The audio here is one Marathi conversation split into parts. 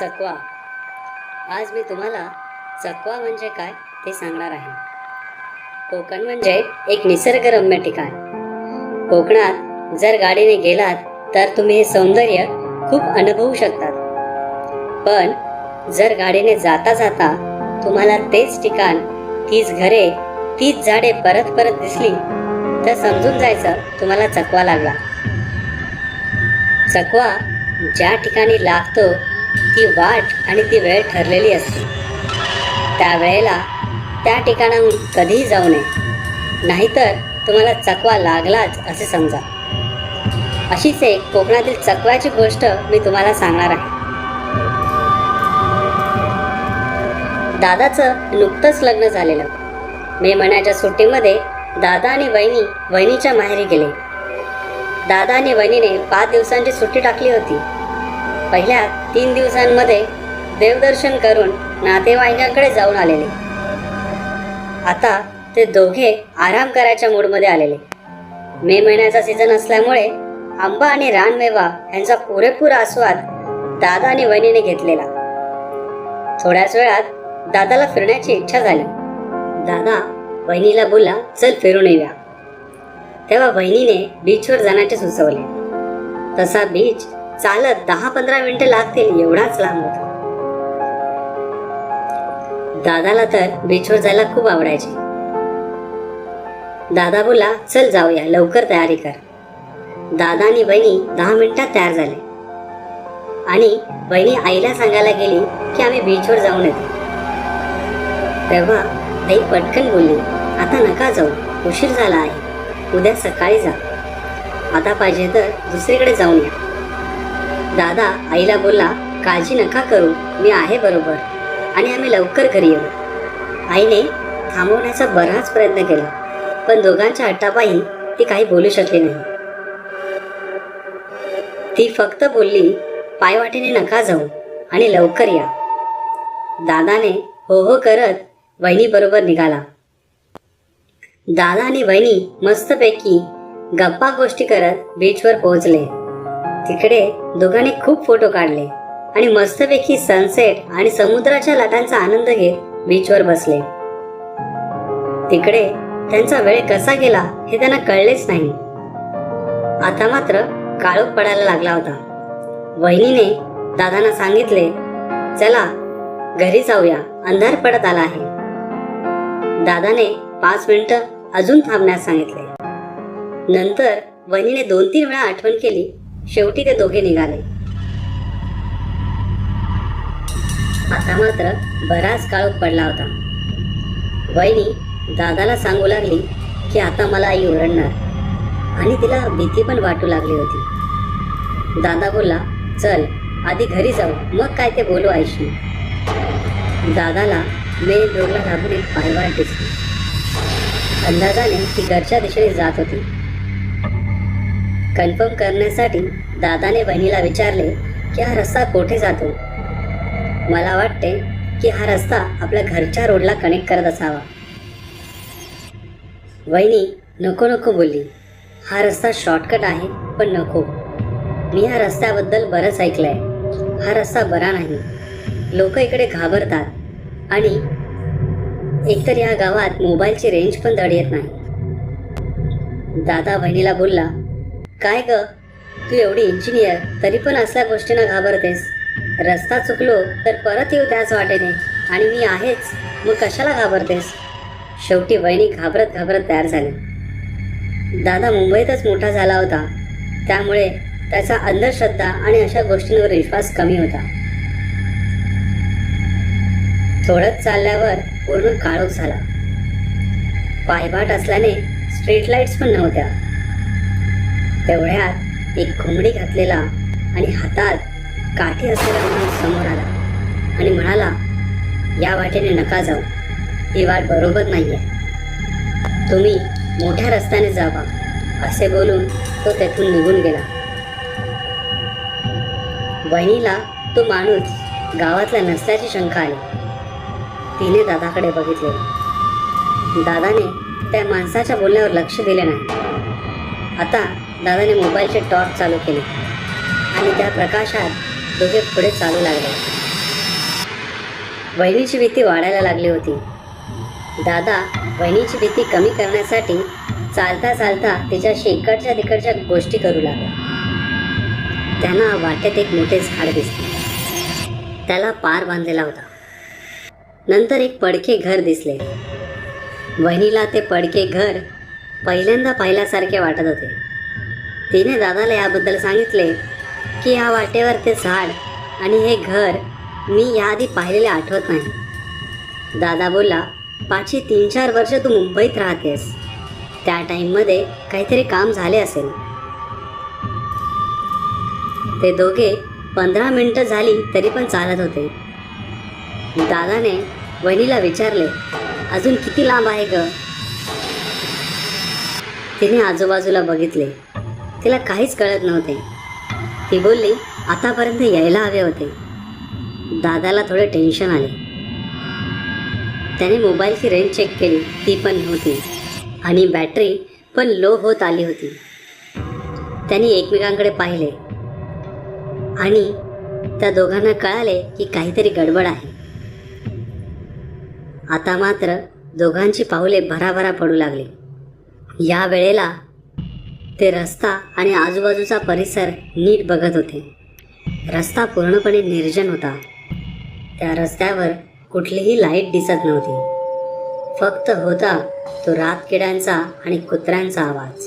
चकवा. आज मी तुम्हाला चकवा म्हणजे काय ते सांगणार आहे. कोकण म्हणजे एक निसर्गरम्य ठिकाण. कोकणात जर गाडीने गेलात तर तुम्ही हे सौंदर्य खूप अनुभवू शकतात. पण जर गाडीने जाता जाता तुम्हाला तेच ठिकाण तीच घरे तीच झाडे परत परत दिसली तर समजून जायचं तुम्हाला चकवा लागला. चकवा ज्या ठिकाणी लागतो ती वाट आणि ती वेळ ठरलेली असते. त्यावेळेला त्या ठिकाणाहून कधीही जाऊ नये. नाहीतर तुम्हाला चकवा लागलाच असे समजा. अशीच एक कोकणातील चकव्याची गोष्ट मी तुम्हाला सांगणार आहे. दादाचं नुकतंच लग्न झालेलं. मे महिन्याच्या सुट्टीमध्ये दादा आणि वहिनी वहिनीच्या माहेरी गेले. दादा आणि वहिनीने पाच दिवसांची सुट्टी टाकली होती. पहिल्यात तीन दिवसांमध्ये देवदर्शन करून नातेवाईकांकडे जाऊन आलेले. आता ते दोघे आराम करायच्या मूडमध्ये आलेले. मे महिन्याचा सीझन असल्यामुळे आंबा आणि रानमेवा यांचा पुरेपूर आस्वाद दादा आणि वहिनीने घेतलेला. थोड्याच वेळात दादाला फिरण्याची इच्छा झाली. दादा वहिनीला बोला चल फिरून येऊया. तेव्हा वहिनीने बीचवर जाण्याचे सुचवले. तसा बीच चालत दहा पंधरा मिनिटं लागतील एवढाच लांब होता. दादाला तर बीचवर जायला खूप आवडायचे. दादा बोला चल जाऊया लवकर तयारी कर. दादा आणि बहिणी दहा मिनिटात तयार झाले. आणि बहिणी आईला सांगायला गेली की आम्ही बीचवर जाऊन येतो. तेव्हा आई पटकन बोलली आता नका जाऊ उशीर झाला आहे. उद्या सकाळी जा. आता पाहिजे तर दुसरीकडे जाऊन या. दादा आईला बोलला काळजी नका करू मी आहे बरोबर आणि आम्ही लवकर घरी येऊ. आईने थांबवण्याचा बराच प्रयत्न केला पण दोघांच्या हट्टापायी ती काही बोलू शकली नाही. ती फक्त बोलली पायवाटेने नका जाऊ आणि लवकर या. दादाने हो हो करत वहिनीबरोबर निघाला. दादा आणि वहिनी मस्तपैकी गप्पा गोष्टी करत बीचवर पोहोचले. तिकडे दोघांनी खूप फोटो काढले आणि मस्तपैकी सनसेट आणि समुद्राच्या लाटांचा आनंद घेत बीचवर बसले. तिकडे त्यांचा वेळ कसा गेला हे त्यांना कळलेच नाही. आता मात्र काळोख पडायला लागला होता. वहिनीने दादांना सांगितले चला घरी जाऊया अंधार पडत आला आहे. दादाने पाच मिनिटं अजून थांबण्यास सांगितले. नंतर वहिनीने दोन तीन वेळा आठवण केली शेवटी ते दोघे निघाले. आता मात्र बराच काळ पडला होता. वहिनी दादाला सांगू लागली की आता मला आई ओरडणार आणि तिला भीती पण वाटू लागली होती. दादा बोलला चल आधी घरी जाऊ मग काय ते बोलू आईशी. दादाला मेन रोडला लागून एक पायवाट दिसली. अंदाजाने ती घरच्या दिशेने जात होती. कन्फर्म करण्यासाठी दादाने बहिणीला विचारले की हा रस्ता कोठे जातो? मला वाटते की हा रस्ता आपल्या घरच्या रोडला कनेक्ट करत असावा. वहिनी नको नको बोलली. हा रस्ता शॉर्टकट आहे पण नको. मी ह्या रस्त्याबद्दल बरंच ऐकलंय. हा रस्ता बरा नाही. लोक इकडे घाबरतात. आणि एकतर या गावात मोबाईलची रेंज पण धड येत नाही. दादा बहिणीला बोलला काय ग? तू एवढी इंजिनियर तरी पण असल्या गोष्टींना घाबरतेस. रस्ता चुकलो तर परत येऊ त्याच वाटेने. आणि मी आहेच. मग कशाला घाबरतेस? शेवटी वहिनी घाबरत घाबरत तयार झाली. दादा मुंबईतच मोठा झाला होता. त्यामुळे त्याचा अंधश्रद्धा आणि अशा गोष्टींवर विश्वास कमी होता. थोडंच चालल्यावर पूर्ण काळोख झाला. पायभाट असल्याने स्ट्रीट लाईट्स पण नव्हत्या. तेवढ्यात एक घोंगडी घातलेला आणि हातात काठी असलेला माणूस समोर आला आणि म्हणाला या वाटेने नका जाऊ. ही वाट बरोबर नाही आहे तुम्ही मोठ्या रस्त्याने जावा. असे बोलून तो तेथून निघून गेला. वहिनीला तो माणूस गावातला नसल्याची शंका आली. तिने दादाकडे बघितले. दादाने त्या माणसाच्या बोलण्यावर लक्ष दिले नाही. आता दादाने मोबाईलचे टॉर्च चालू केले. आणि त्या प्रकाशात दोघे पुढे चालू लागले. वहिनीची भीती वाढायला लागली होती. दादा वहिनीची भीती कमी करण्यासाठी चालता चालता तिच्याशी इकडच्या तिकडच्या गोष्टी करू लागल्या त्यांना वाटेत एक मोठे झाड दिसले. त्याला पार बांधलेला होता. नंतर एक पडके घर दिसले. वहिनीला ते पडके घर पहिल्यांदा पाहिल्यासारखे वाटत होते. तिने दादाला याबद्दल सांगितले की या वाटेवर ते झाड आणि हे घर मी याआधी पाहिलेले आठवत नाही. दादा बोला पाचशे तीन चार वर्ष तू मुंबईत राहतेस. त्या टाईममध्ये काहीतरी काम झाले असेल. ते दोघे पंधरा मिनटं झाली तरी पण चालत होते. दादाने वहिनीला विचारले अजून किती लांब आहे ग? तिने आजूबाजूला बघितले. तिला काहीच कळत नव्हते. ती बोलली आतापर्यंत यायला हवे होते. दादाला थोडे टेन्शन आले. त्याने मोबाईलची रेंज चेक केली. ती पण नव्हती. आणि बॅटरी पण लो होत आली होती. त्यांनी एकमेकांकडे पाहिले. आणि त्या दोघांना कळाले की काहीतरी गडबड आहे. आता मात्र दोघांची पाहुले भराभरा पडू लागली. या वेळेला ते रस्ता आणि आजूबाजूचा परिसर नीट बघत होते. रस्ता पूर्णपणे निर्जन होता. त्या रस्त्यावर कुठलीही लाइट दिसत नव्हती. फक्त होता तो रातकिड्यांचा आणि कुत्र्यांचा आवाज.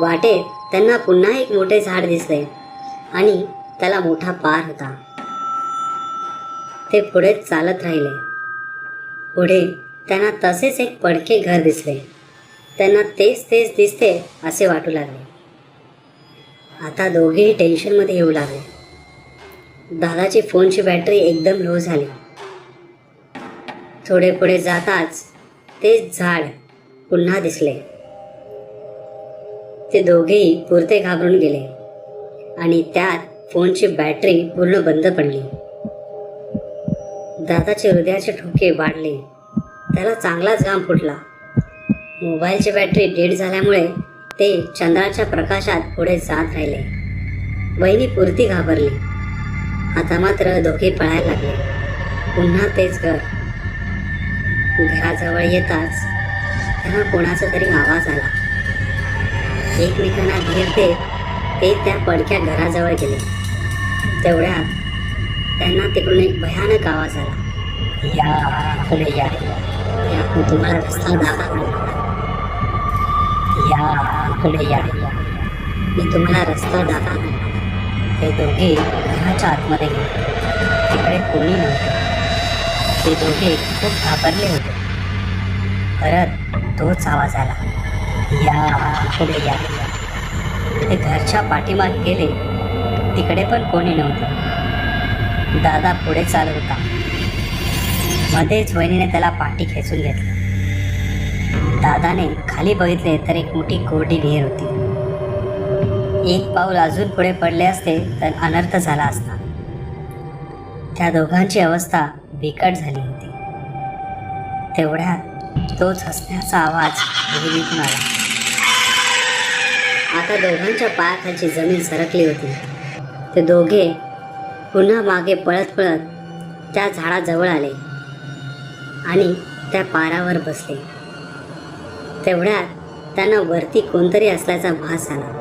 वाटेत त्यांना पुन्हा एक मोठे झाड दिसले आणि त्याला मोठा पार होता. ते पुढे चालत राहिले. पुढे त्यांना तसेच एक पडके घर दिसले. त्यांना तेच तेच दिसते असे वाटू लागले. आता दोघेही टेन्शनमध्ये येऊ लागले. दादाची फोनची बॅटरी एकदम लो झाली. थोडे पुढे जाताच तेच झाड पुन्हा दिसले. ते दोघेही पुरते घाबरून गेले आणि त्यात फोनची बॅटरी पूर्ण बंद पडली. दादाचे हृदयाचे ठोके वाढले. त्याला चांगलाच घाम फुटला. मोबाईलची बॅटरी डेड झाल्यामुळे ते चंद्राच्या प्रकाशात पुढे जात राहिले. बहिणी पुरती घाबरली. आता मात्र दोघे पळायला लागले. पुन्हा तेच घर. घराजवळ येताच त्यांना कोणाचा तरी आवाज आला. एकमेकांना धीर देत ते त्या पडक्या घराजवळ गेले. तेवढ्यात त्यांना तिकडून एक भयानक आवाज आला. या या. तुम्हाला रस्ता दाखवणार या पुढे या मी तुम्हाला रस्ता दाखवणार ते दोघे घराच्या आतमध्ये गेले. तिकडे कोणी नव्हते. ते दोघे खूप घाबरले होते. परत तोच आवाज आला. या पुढे या. ते घरच्या पाठीमाग गेले. तिकडे पण कोणी नव्हते. दादा पुढे चालत होता. मध्येच वहिनीने त्याला पाठी खेचून घेतली. दादाने खाली बघितले तर एक मोठी कोरडी विहीर होती. एक पाऊल अजून पुढे पडले असते तर अनर्थ झाला असता. त्या दोघांची अवस्था बिकट झाली होती. तेवढ्यात तोच हसण्याचा आवाज विहिरीतून आला आता दोघांच्या पायाखालची जमीन सरकली होती. ते दोघे पुन्हा मागे पळत पळत त्या झाडाजवळ आले आणि त्या पारावर बसले. तेवढ्यात त्यांना वरती कोणतरी असल्याचा भास आला.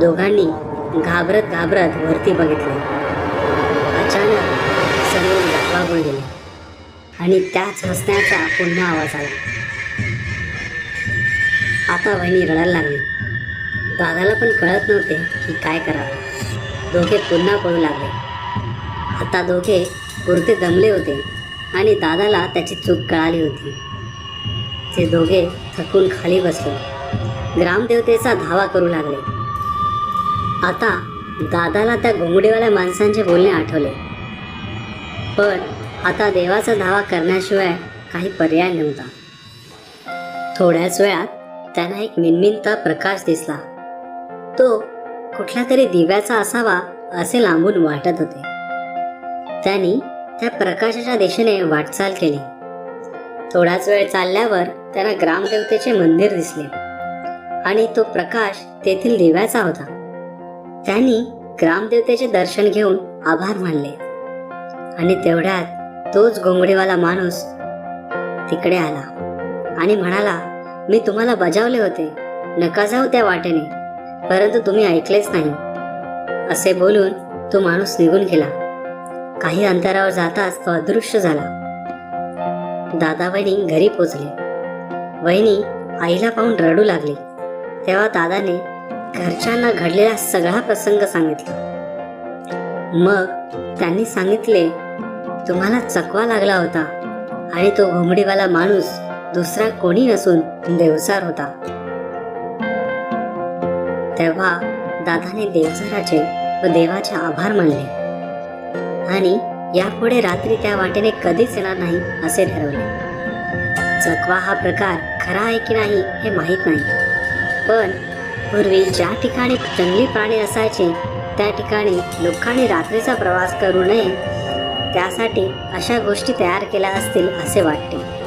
दोघांनी घाबरत घाबरत वरती बघितले. अचानक समोर दाबागुळ गेले आणि त्याच हसण्याचा पुन्हा आवाज आला. आता वहिनी रडायला लागली. दादाला पण कळत नव्हते की काय करावं. दोघे पुन्हा पळू लागले. आता दोघे पुरते दमले होते आणि दादाला त्याची चूक कळाली होती. ते दोघे थकून खाली बसले. ग्रामदेवतेचा धावा करू लागले. आता दादाला त्या घोंगडीवाल्या माणसांचे बोलणे आठवले. पण आता देवाचा धावा करण्याशिवाय काही पर्याय नव्हता. थोड्याच वेळात त्यांना एक मिनमिनता प्रकाश दिसला. तो कुठल्या तरी दिव्याचा असावा असे लांबून वाटत होते. त्यांनी त्या प्रकाशाच्या दिशेने वाटचाल केली. थोडाच वेळ चालल्यावर त्यांना ग्रामदेवतेचे मंदिर दिसले. आणि तो प्रकाश तेथील दिव्याचा होता. त्यांनी ग्रामदेवतेचे दर्शन घेऊन आभार मानले. आणि तेवढ्यात तोच घोंगडीवाला माणूस तिकडे आला आणि म्हणाला मी तुम्हाला बजावले होते. नका जाऊ त्या वाटेने परंतु तुम्ही ऐकलेच नाही. असे बोलून तो माणूस निघून गेला. काही अंतरावर जाताच तो अदृश्य झाला. दादाबाईंनी घरी पोचले. वहिनी आईला पाहून रडू लागली. तेव्हा दादाने घरच्यांना घडलेला सगळा प्रसंग सांगितला. मग त्यांनी सांगितले तुम्हाला चकवा लागला होता आणि तो घोंगडीवाला माणूस दुसरा कोणी नसून देवसार होता. तेव्हा दादाने देवसाराचे व देवाचे आभार मानले. आणि यापुढे रात्री त्या वाटेने कधीच येणार नाही असे ठरवले. चकवा हा प्रकार खरा आहे की नाही हे माहीत नाही. पण पूर्वी ज्या ठिकाणी जंगली प्राणी असायचे त्या ठिकाणी लोकांनी रात्रीचा प्रवास करू नये. त्यासाठी अशा गोष्टी तयार केल्या असतील असे वाटते.